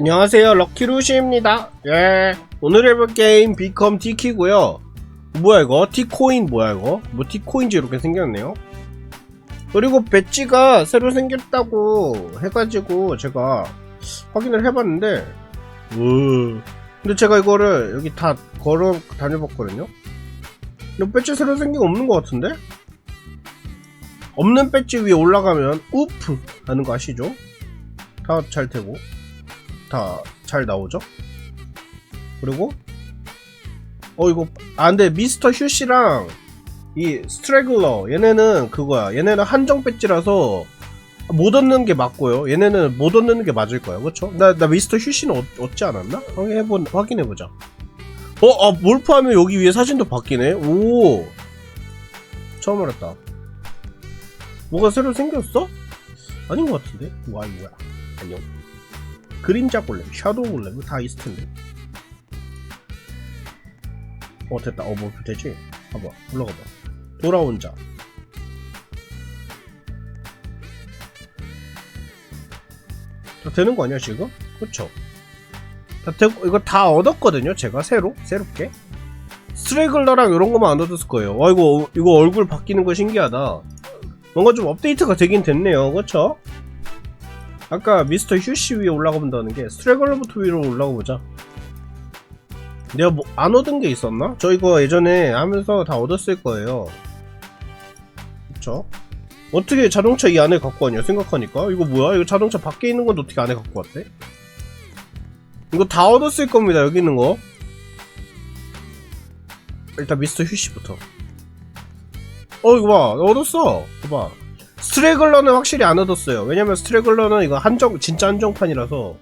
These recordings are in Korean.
안녕하세요. 럭키루시입니다. 예. 오늘 해볼 게임 비컴 티키고요. 뭐야 이거? 티코인 뭐야 이거? 뭐 티코인지 이렇게 생겼네요. 그리고 배지가 새로 생겼다고 해가지고 제가 확인을 해봤는데 우 근데 제가 이거를 여기 다 걸어 다녀봤거든요. 근데 배지 새로 생긴 거 없는 것 같은데? 없는 배지 위에 올라가면 우프 하는 거 아시죠? 다 잘 되고 다 잘 나오죠? 그리고 어 이거 아 근데 미스터 휴시랑 이 스트레글러 얘네는 그거야 얘네는 한정 배지라서 못 얻는 게 맞고요 얘네는 못 얻는 게 맞을 거야 그쵸? 나, 나 미스터 휴시는 얻, 얻지 않았나? 확인해보, 확인해보자 어? 아 몰프 하면 여기 위에 사진도 바뀌네 오 처음 알았다 뭐가 새로 생겼어? 아닌 것 같은데? 와 이거야 안녕 그림자 골렘, 샤도우 골렘 다 있을 텐데. 어 됐다. 어 뭐 되지? 봐봐 올라가 봐. 돌아온 자. 다 되는 거 아니야 지금? 그쵸? 다 되고 이거 다 얻었거든요. 제가 새로 새롭게. 스트레글러랑 이런 거만 안 얻었을 거예요. 와 이거 이거 얼굴 바뀌는 거 신기하다. 뭔가 좀 업데이트가 되긴 됐네요. 그쵸? 아까 미스터 휴시 위에 올라가 본다는 게 스트레글러부터 위로 올라가 보자. 내가 뭐 안 얻은 게 있었나? 저 이거 예전에 하면서 다 얻었을 거예요. 그쵸? 어떻게 자동차 이 안에 갖고 왔냐 생각하니까 이거 뭐야? 이거 자동차 밖에 있는 건데 어떻게 안에 갖고 왔대? 이거 다 얻었을 겁니다 여기 있는 거. 일단 미스터 휴시부터. 어 이거 봐 얻었어. 봐봐. 스트레글러는 확실히 안 얻었어요. 왜냐면 스트레글러는 이거 한정 진짜 한정판이라서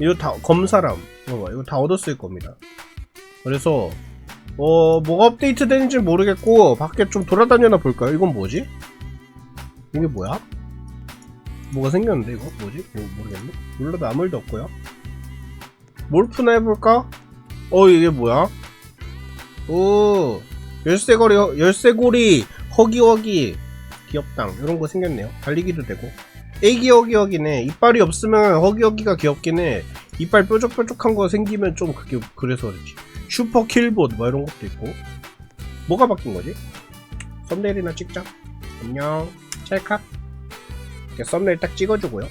이거 다 검사람 이거 다 얻었을 겁니다. 그래서 어 뭐가 업데이트 되는지 모르겠고 밖에 좀 돌아다녀나 볼까요? 이건 뭐지? 이게 뭐야? 뭐가 생겼는데 이거 뭐지? 뭐, 모르겠네. 눌러도 아무 일도 없고요. 몰프나 해볼까? 어 이게 뭐야? 오 열쇠고리 열쇠고리 허기허기 귀엽당 이런 거 생겼네요. 달리기도 되고. 애기 허기허기네. 이빨이 없으면 허기허기가 귀엽긴 해. 이빨 뾰족뾰족한 거 생기면 좀 그게 그래서 그렇지. 슈퍼 킬봇 뭐 이런 것도 있고. 뭐가 바뀐 거지? 썸네일이나 찍자. 안녕. 찰칵. 이렇게 썸네일 딱 찍어주고요.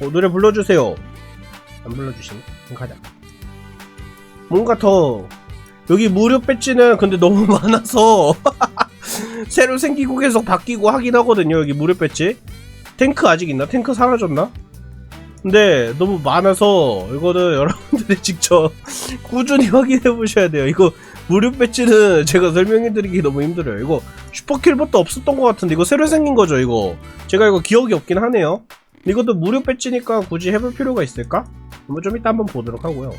어, 노래 불러주세요. 안 불러주시네. 그럼 가자. 뭔가 더 여기 무료 배지는 근데 너무 많아서 새로 생기고 계속 바뀌고 하긴 하거든요. 여기 무료 배지. 탱크 아직 있나? 탱크 사라졌나? 근데 너무 많아서 이거는 여러분들이 직접 꾸준히 확인해 보셔야 돼요. 이거 무료 배지는 제가 설명해 드리기 너무 힘들어요. 이거 슈퍼킬봇도 없었던 것 같은데 이거 새로 생긴 거죠, 이거. 제가 이거 기억이 없긴 하네요. 이것도 무료 배지니까 굳이 해볼 필요가 있을까? 좀 이따 한번 보도록 하고요.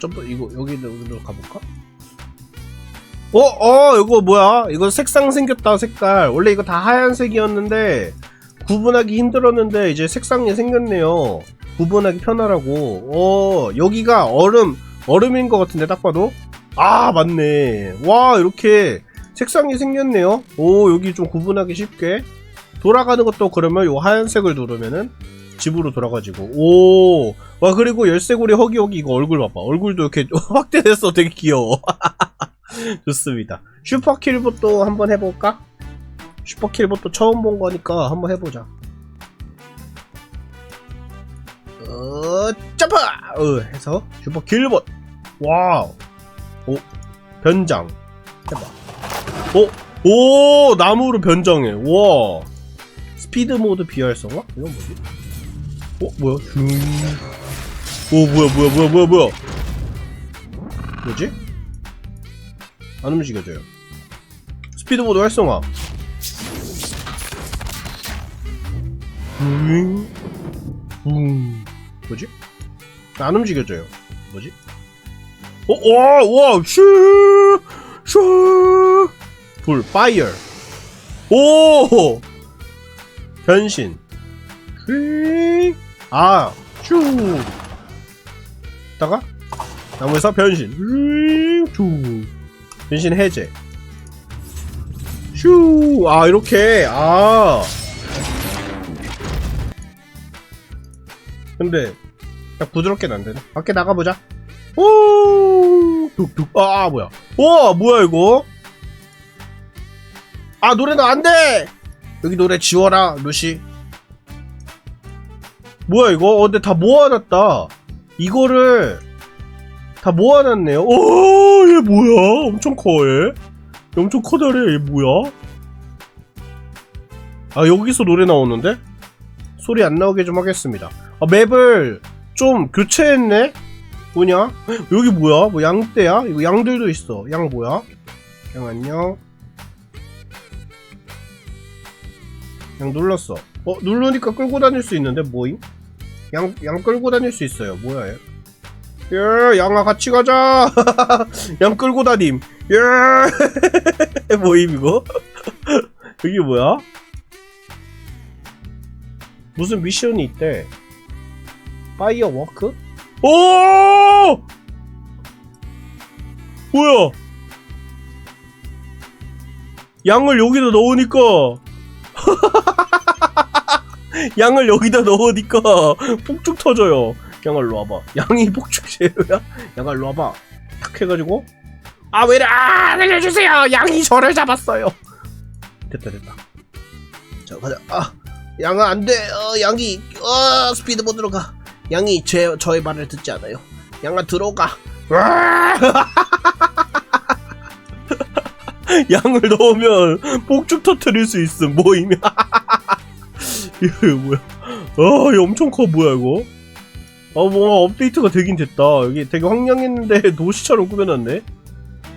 좀 더 이거 여기로 가볼까? 어, 어, 이거 뭐야? 이거 색상 생겼다, 색깔. 원래 이거 다 하얀색이었는데, 구분하기 힘들었는데, 이제 색상이 생겼네요. 구분하기 편하라고. 어, 여기가 얼음, 얼음인 것 같은데, 딱 봐도? 아, 맞네. 와, 이렇게 색상이 생겼네요. 오, 여기 좀 구분하기 쉽게. 돌아가는 것도 그러면 요 하얀색을 누르면은, 집으로 돌아가지고. 오, 와, 그리고 열쇠고리 허기허기 이거 얼굴 봐봐. 얼굴도 이렇게 확대됐어. 되게 귀여워. 좋습니다. 슈퍼킬봇도 한번 해볼까? 슈퍼킬봇도 처음 본 거니까 한번 해보자. 어, 점프! 어, 해서 슈퍼킬봇. 와우. 오, 변장. 해봐. 오, 오, 나무로 변장해. 와. 스피드 모드 비활성화? 이건 뭐지? 어, 뭐야? 슝. 오, 뭐야, 뭐야, 뭐야, 뭐야, 뭐야. 뭐지? 안 움직여져요. 스피드보드 활성화. 음, 음, 뭐지? 안 움직여져요. 뭐지? 어, 와, 와, 슈, 슈, 불, 파이어. 오, 변신. 휘, 아, 슈. 다가 나무에서 변신. 휘, 슈. 변신 해제. 슈, 아, 이렇게, 아. 근데, 야, 부드럽게는 안 되네. 밖에 나가보자. 오, 뚝뚝. 아, 뭐야. 와, 뭐야, 이거? 아, 노래는 안 돼! 여기 노래 지워라, 루시. 뭐야, 이거? 어, 근데 다 모아놨다. 이거를 다 모아놨네요. 오, 얘 뭐야? 엄청 커, 얘. 엄청 커다래, 얘 뭐야? 아, 여기서 노래 나오는데? 소리 안 나오게 좀 하겠습니다. 아, 맵을 좀 교체했네? 뭐냐? 여기 뭐야? 뭐 양떼야? 이거 양들도 있어. 양 뭐야? 양 안녕. 양 눌렀어. 어, 누르니까 끌고 다닐 수 있는데 뭐임? 양, 양 끌고 다닐 수 있어요. 뭐야, 얘? 예, 양아 같이 가자. 양 끌고 다님. 예. 뭐임 이거? 이게 뭐야? 무슨 미션이 있대? 파이어 워크? 오! 뭐야? 양을 여기다 넣으니까 양을 여기다 넣으니까 폭죽 터져요. 양아 일로 와봐. 양이 폭죽 재료야? 양아 일로 와봐. 탁 해가지고 아 왜래? 아 살려주세요. 양이 저를 잡았어요. 됐다 됐다. 자 가자. 아 양아 안돼. 어, 양이 어 스피드 모드로 가. 양이 제 저의 말을 듣지 않아요. 양아 들어가. 양을 넣으면 폭죽 터트릴 수 있음 모이면 이거 뭐야 아 엄청 커 뭐야 이거 아 뭔가 업데이트가 되긴 됐다. 여기 되게 황량했는데 도시처럼 꾸며놨네.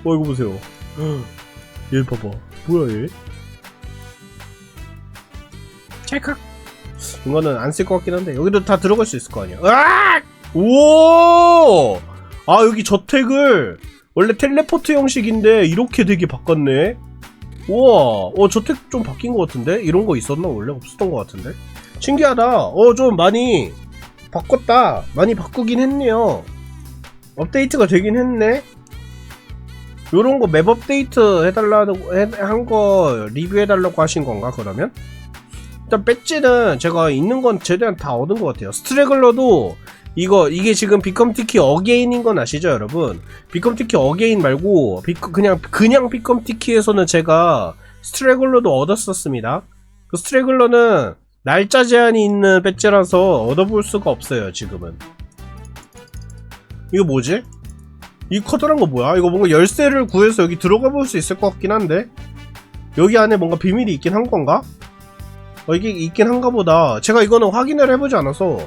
어 이거 보세요. 얘 봐봐. 뭐야 얘? 찰칵. 이거는 안 쓸 것 같긴 한데 여기도 다 들어갈 수 있을 거 아니야. 으악! 오! 아 여기 저택을 원래 텔레포트 형식인데 이렇게 되게 바꿨네. 우와! 어 저택 좀 바뀐 것 같은데? 이런 거 있었나? 원래 없었던 것 같은데? 신기하다. 어 좀 많이 바꿨다. 많이 바꾸긴 했네요. 업데이트가 되긴 했네. 요런 거 맵 업데이트 해달라고 한 거 리뷰해달라고 하신 건가 그러면? 일단 배지는 제가 있는 건 최대한 다 얻은 것 같아요. 스트레글러도 이거 이게 지금 비컴 티키 어게인인 건 아시죠 여러분? 비컴 티키 어게인 말고 비, 그냥 그냥 비컴 티키에서는 제가 스트레글러도 얻었었습니다. 그 스트레글러는 날짜 제한이 있는 배지라서 얻어볼 수가 없어요 지금은 이거 뭐지? 이 커다란 거 뭐야? 이거 뭔가 열쇠를 구해서 여기 들어가 볼 수 있을 것 같긴 한데 여기 안에 뭔가 비밀이 있긴 한 건가? 어, 이게 있긴 한가 보다 제가 이거는 확인을 해보지 않아서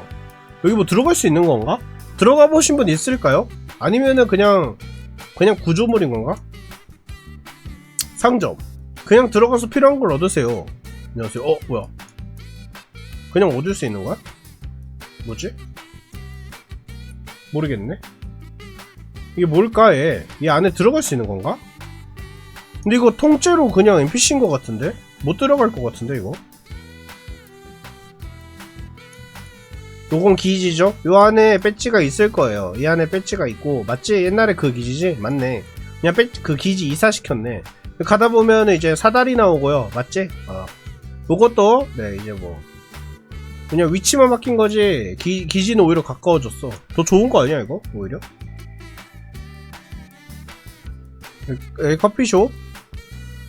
여기 뭐 들어갈 수 있는 건가? 들어가 보신 분 있을까요? 아니면은 그냥 그냥 구조물인 건가? 상점 그냥 들어가서 필요한 걸 얻으세요 안녕하세요 어 뭐야 그냥 얻을 수 있는 거야? 뭐지? 모르겠네 이게 뭘까 얘? 이 안에 들어갈 수 있는 건가? 근데 이거 통째로 그냥 NPC인 것 같은데? 못 들어갈 것 같은데 이거? 요건 기지죠? 요 안에 배지가 있을 거예요. 이 안에 배지가 있고 맞지? 옛날에 그 기지지? 맞네. 그냥 배, 그 기지 이사시켰네. 가다 보면 이제 사다리 나오고요. 맞지? 어. 요것도 네 이제 뭐 그냥 위치만 바뀐 거지 기, 기지는 오히려 가까워졌어. 더 좋은 거 아니야 이거? 오히려? 여기 커피숍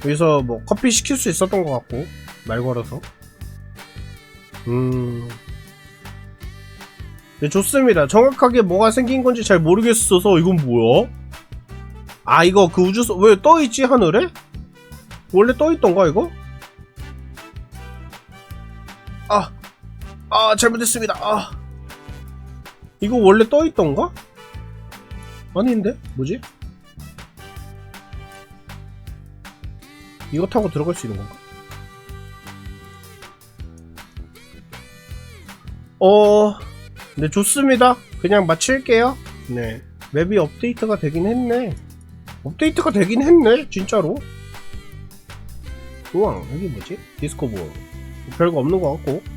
여기서 뭐 커피 시킬 수 있었던 것 같고 말 걸어서 음 네, 좋습니다. 정확하게 뭐가 생긴 건지 잘 모르겠어서 이건 뭐야? 아 이거 그 우주선 왜 떠있지 하늘에? 원래 떠있던가 이거? 아, 아 잘못했습니다. 아 이거 원래 떠있던가? 아닌데? 뭐지? 이거 타고 들어갈 수 있는 건가? 어... 네, 좋습니다. 그냥 마칠게요. 네. 맵이 업데이트가 되긴 했네. 업데이트가 되긴 했네, 진짜로. 우왕, 여기 뭐지? 디스코보. 별거 없는 것 같고.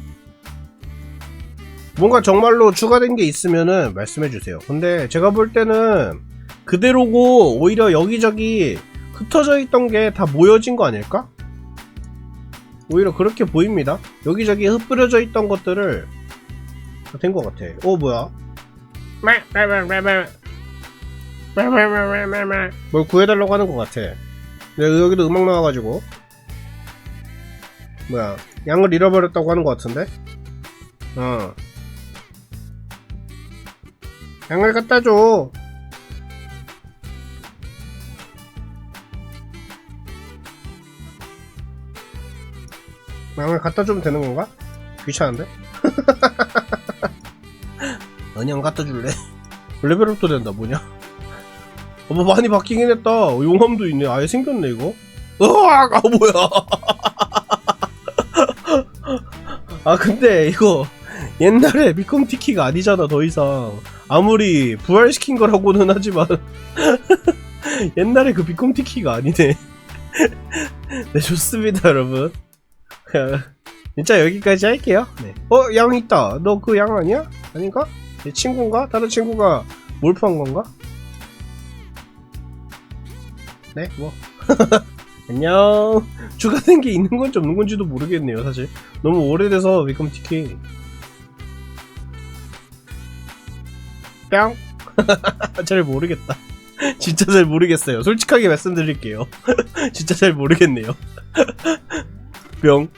뭔가 정말로 추가된 게 있으면은 말씀해 주세요. 근데 제가 볼 때는 그대로고 오히려 여기저기 흩어져 있던 게 다 모여진 거 아닐까? 오히려 그렇게 보입니다. 여기저기 흩뿌려져 있던 것들을 된 것 같아. 어 뭐야? 뭘 구해달라고 하는 것 같아. 내가 여기도 음악 나와가지고. 뭐야, 양을 잃어버렸다고 하는 것 같은데? 어. 양을 갖다 줘. 양을 갖다 주면 되는 건가? 귀찮은데? 은양 갖다 줄래? 레벨업도 된다, 뭐냐? 어, 뭐 많이 바뀌긴 했다. 용암도 있네. 아예 생겼네, 이거. 으악! 아, 뭐야. 아, 근데 이거 옛날에 미컴티키가 아니잖아, 더 이상. 아무리 부활시킨 거라고는 하지만. 옛날에 그 미컴티키가 아니네. 네, 좋습니다, 여러분. 진짜 여기까지 할게요. 네. 어, 양 있다. 너 그 양 아니야? 아닌가? 내 친구인가? 다른 친구가 몰표한 건가? 네, 뭐. 안녕. 추가된 게 있는 건지 없는 건지도 모르겠네요, 사실. 너무 오래돼서 위컴 티키. 뿅. 잘 모르겠다. 진짜 잘 모르겠어요. 솔직하게 말씀드릴게요. 진짜 잘 모르겠네요. 뿅.